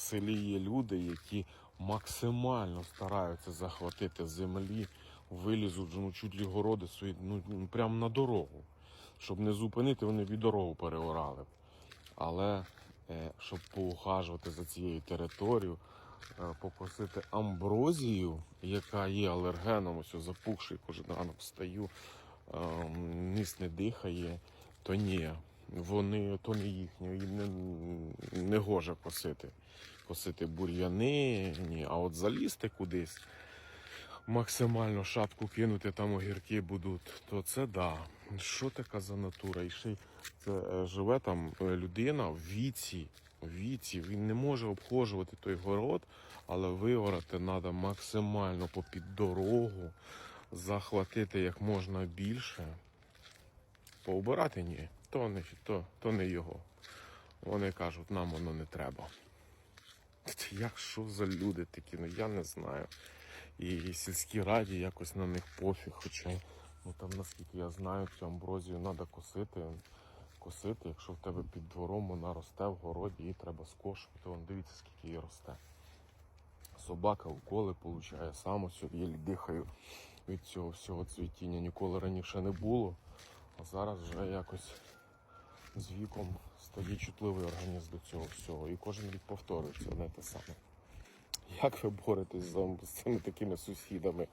селі є люди, які максимально стараються захватити землі, вилізуть ну, чуть ли городи свої, ну ну, прямо на дорогу. Щоб не зупинити, вони від дорогу переорали. Але е, щоб поухажувати за цією територією, е, покосити амброзію, яка є алергеном, ось запухший кожен ранок встаю, е, ніс не дихає, то ні. Вони то не їхнє, їм не, не гоже косити. Косити бур'яни, ні. А от залізти кудись, максимально шапку кинути, там огірки будуть, то це да. Що така за натура? І ще це е, живе там е, людина в віці. В віці він не може обхожувати той город, але виорати треба максимально попід дорогу, захватити як можна більше. Поубирати ні, то не, то, то не його. Вони кажуть, нам воно не треба. Як що за люди такі? Ну я не знаю. І сільській раді якось на них пофіг, хоча ну там наскільки я знаю, цю амброзію треба косити. Косити, якщо в тебе під двором вона росте в городі, її треба скошувати. Вон дивіться, скільки її росте. Собака уколи получає, сам єлі дихаю від цього всього цвітіння. Ніколи раніше не було. А зараз вже якось з віком стає чутливий організм до цього всього. І кожен рік повторюється одне те саме. Як ви боретесь з цими такими сусідами?